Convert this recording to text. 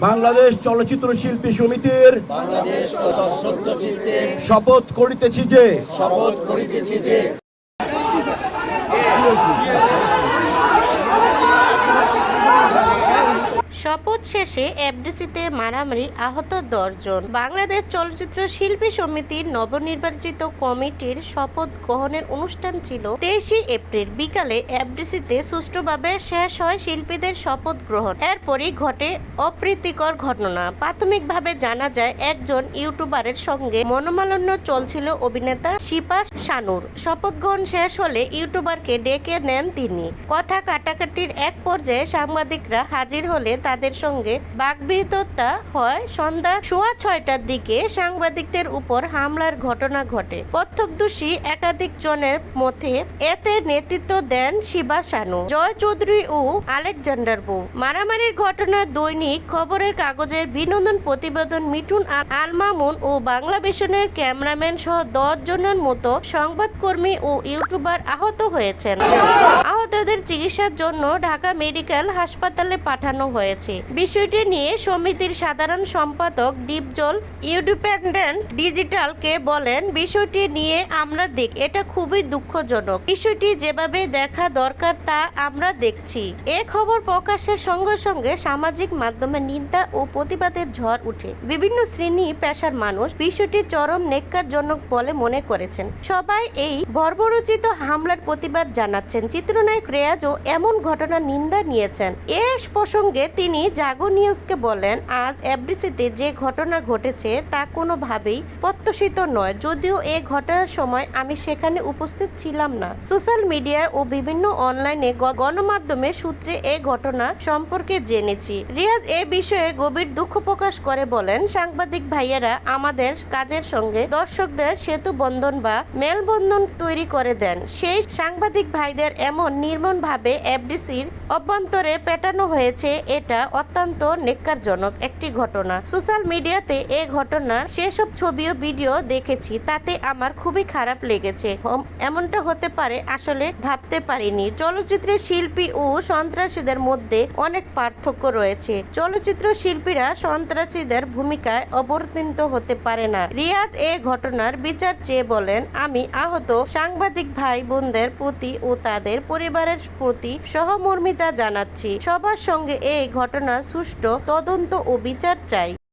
বাংলাদেশ চলচ্চিত্র শিল্পী সমিতির শপথ করিতেছি যে শপথ করিতেছি যে শপথ শেষে এফডিসিতে মারামারি আহত দশজন। বাংলাদেশ চলচ্চিত্র শিল্পী সমিতির নবনির্বাচিত কমিটির শপথ গ্রহণের অনুষ্ঠান ছিল তেইশে এপ্রিল। বিকালে এফডিসিতে সুষ্ঠুভাবে শেষ হয় শিল্পীদের শপথ গ্রহণ। এরপরই ঘটে অপ্রীতিকর ঘটনা। প্রাথমিকভাবে জানা যায়, একজন ইউটিউবারের সঙ্গে মনোমালিন্য চলছিল অভিনেতা শিপা শানুর। শপথ গ্রহণ শেষ হলে ইউটিউবারকে ডেকে নেন তিনি। কথা কাটাকাটির এক পর্যায়ে সাংবাদিকরা হাজির হলে তাদের সঙ্গে বাকবিততা হয় সন্ধ্যা সোয়া ছয়টার দিকে সাংবাদিকদের উপর হামলার ঘটনা ঘটে। প্রত্যক্ষদর্শী একাধিক জনের মধ্যে এতে নেতৃত্ব দেন শিবা শানু জয় চৌধুরী ও আলেকজান্ডার বউ। মারামারির ঘটনা দৈনিক খবরের কাগজের বিনোদন প্রতিবেদন মিঠুন আল- আল মামুন ও বাংলা ভিশনের ক্যামেরাম্যান সহ দশ জনের মতো সংবাদকর্মী ও ইউটিউবার আহত হয়েছেন। আহতদের চিকিৎসার জন্য ঢাকা মেডিকেল হাসপাতালে পাঠানো হয়েছে। বিষয়টি নিয়ে সমিতির সাধারণ সম্পাদক দীপজল ইন্ডিপেন্ডেন্ট ডিজিটালকে বলেন, বিষয়টি নিয়ে আমরা দেখ এটা খুবই দুঃখজনক। বিষয়টি যেভাবে দেখা দরকার তা আমরা দেখছি। এ খবর প্রকাশের সঙ্গে সঙ্গে সামাজিক মাধ্যমে নিন্দা ও প্রতিবাদের ঝড় উঠে। বিভিন্ন শ্রেণি পেশার মানুষ বিষয়টি চরম নেককারজনক বলে মনে করেছেন। সবাই এই বর্বরচিত হামলার প্রতিবাদ জানাচ্ছেন। চিত্রনায়ক রেয়াজও এমন ঘটনার নিন্দা নিয়েছেন। এ প্রসঙ্গে তিনি জাগো নিউজকে বলেন, আজ এফডিসিতে যে ঘটনা ঘটেছে তা কোনোভাবেই প্রত্যাশিত নয়। যদিও এ ঘটনার সময় আমি সেখানে উপস্থিত ছিলাম না। সোশ্যাল মিডিয়ায় ও বিভিন্ন অনলাইনে গণমাধ্যমে সূত্রে এ ঘটনা সম্পর্কে জেনেছি। রিয়াজ এ বিষয়ে গভীর দুঃখ প্রকাশ করে বলেন, সাংবাদিক ভাইয়েরা আমাদের কাজের সঙ্গে দর্শকদের সেতু বন্ধন বা মেলবন্ধন তৈরি করে দেন। সেই সাংবাদিক ভাইদের এমন নির্মমভাবে এফডিসির অভ্যন্তরে পেটানো হয়েছে, এটা অত্যন্ত নেককারজনক একটি ঘটনা। সোশ্যাল মিডিয়াতে এ ঘটনার সেসব ছবি ও ভিডিও দেখেছি, তাতে আমার খুবই খারাপ লেগেছে। এমনটা হতে পারে, আসলে ভাবতে পারিনি। চলচ্চিত্রের শিল্পী ও সন্ত্রাসীদের মধ্যে অনেক পার্থক্য রয়েছে। চলচ্চিত্র শিল্পীরা সন্ত্রাসীদের ভূমিকায় অবতীর্ণ হতে পারে না। রিয়াজ এ ঘটনার বিচার চেয়ে বলেন, আমি আহত সাংবাদিক ভাই বোনদের প্রতি ও তাদের পরিবারের প্রতি সহমর্মিতা জানাচ্ছি। সবার সঙ্গে এই ঘটনার সুষ্ঠু তদন্ত ও বিচার চাই।